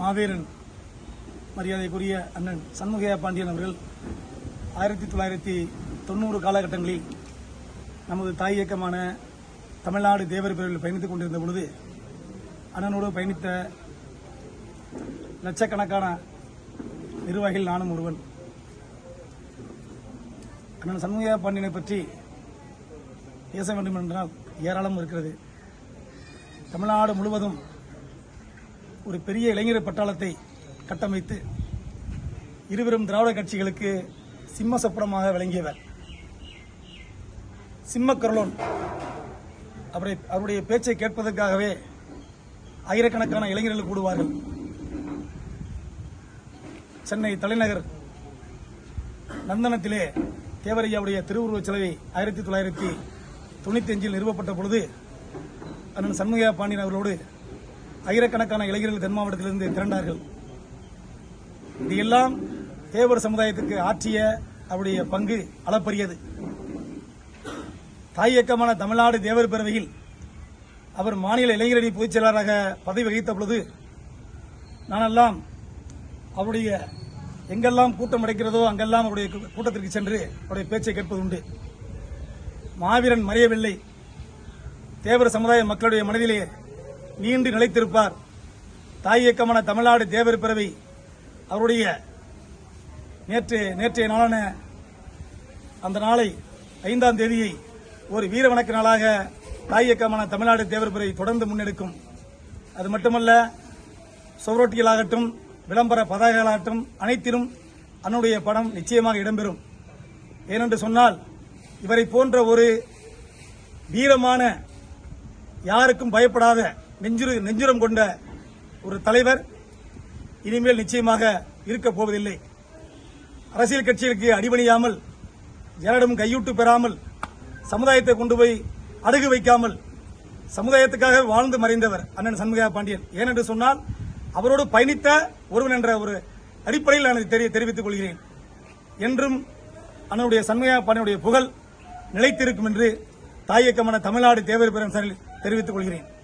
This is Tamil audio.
மாவீரன் மரியாதைக்குரிய அண்ணன் சண்முகையா பாண்டியன் அவர்கள் ஆயிரத்தி தொள்ளாயிரத்தி தொண்ணூறு காலகட்டங்களில் நமது தாய் இயக்கமான தமிழ்நாடு தேவர் பிரிவில் பயணித்துக் கொண்டிருந்த பொழுது அண்ணனோடு பயணித்த லட்சக்கணக்கான நிர்வாகிகள் நானும் ஒருவன். அண்ணன் சண்முகையா பாண்டியனை பற்றி பேச வேண்டும் என்றால் ஏராளம் இருக்கிறது. தமிழ்நாடு முழுவதும் ஒரு பெரிய இளைஞர் பட்டாளத்தை கட்டமைத்து இருவரும் திராவிட கட்சிகளுக்கு சிம்ம சொப்பனமாக விளங்கியவர். சிம்ம சிம்மக்கரலோன் அவரை அவருடைய பேச்சை கேட்பதற்காகவே ஆயிரக்கணக்கான இளைஞர்கள் கூடுவார்கள். சென்னை தலைநகர் நந்தனத்திலே தேவரையாவுடைய திருவுருவச் சிலையை ஆயிரத்தி தொள்ளாயிரத்தி தொண்ணூத்தி அஞ்சில் நிறுவப்பட்ட பொழுது அண்ணன் சண்முகையா பாண்டியன் அவர்களோடு ஆயிரக்கணக்கான இளைஞர்கள் தென் மாவட்டத்திலிருந்து திரண்டார்கள். இதையெல்லாம் தேவர் சமுதாயத்துக்கு ஆற்றிய அவருடைய பங்கு அளப்பரியது. தாயக்கமான தமிழ்நாடு தேவர் பேரவையில் அவர் மாநில இளைஞரணி பொதுச் செயலாளராக பதவி வகித்த பொழுது நானெல்லாம் அவருடைய எங்கெல்லாம் கூட்டம் நடக்கிறதோ அங்கெல்லாம் அவருடைய கூட்டத்திற்கு சென்று அவருடைய பேச்சை கேட்பது உண்டு. மாவீரன் மறையவில்லை. தேவர் சமுதாய மக்களுடைய மனதிலே நீண்டு நிலைத்திருப்பார். தாய் இயக்கமான தமிழ்நாடு தேவர் பிறவி அவருடைய நேற்று நேற்றைய நாளான அந்த நாளை ஐந்தாம் தேதியை ஒரு வீர வணக்க நாளாக தாய் இயக்கமான தமிழ்நாடு தேவர் பிறவி தொடர்ந்து முன்னெடுக்கும். அது மட்டுமல்ல சுவரொட்டிகளாகட்டும் விளம்பர பதாகைகளாகட்டும் அனைத்திலும் அன்னுடைய படம் நிச்சயமாக இடம்பெறும். ஏனென்று சொன்னால் இவரை போன்ற ஒரு வீரமான யாருக்கும் பயப்படாத நெஞ்சுரு நெஞ்சுரம் கொண்ட ஒரு தலைவர் இனிமேல் நிச்சயமாக இருக்கப் போவதில்லை. அரசியல் கட்சிகளுக்கு அடிபணியாமல் யாரிடம் கையூட்டு பெறாமல் சமுதாயத்தை கொண்டு போய் அடகு வைக்காமல் சமுதாயத்துக்காக வாழ்ந்து மறைந்தவர் அண்ணன் சண்முகா பாண்டியன். ஏனென்று சொன்னால் அவரோடு பயணித்த ஒருவன் என்ற ஒரு அடிப்படையில் நான் தெரிய தெரி- தெரிவித்துக் கொள்கிறேன். என்றும் அண்ணனுடைய சண்முகா பாண்டியனுடைய புகழ் நிலைத்திருக்கும் என்று தாயக்கமான தமிழ்நாடு தேவர் பெரும் தெரிவித்துக் கொள்கிறேன்.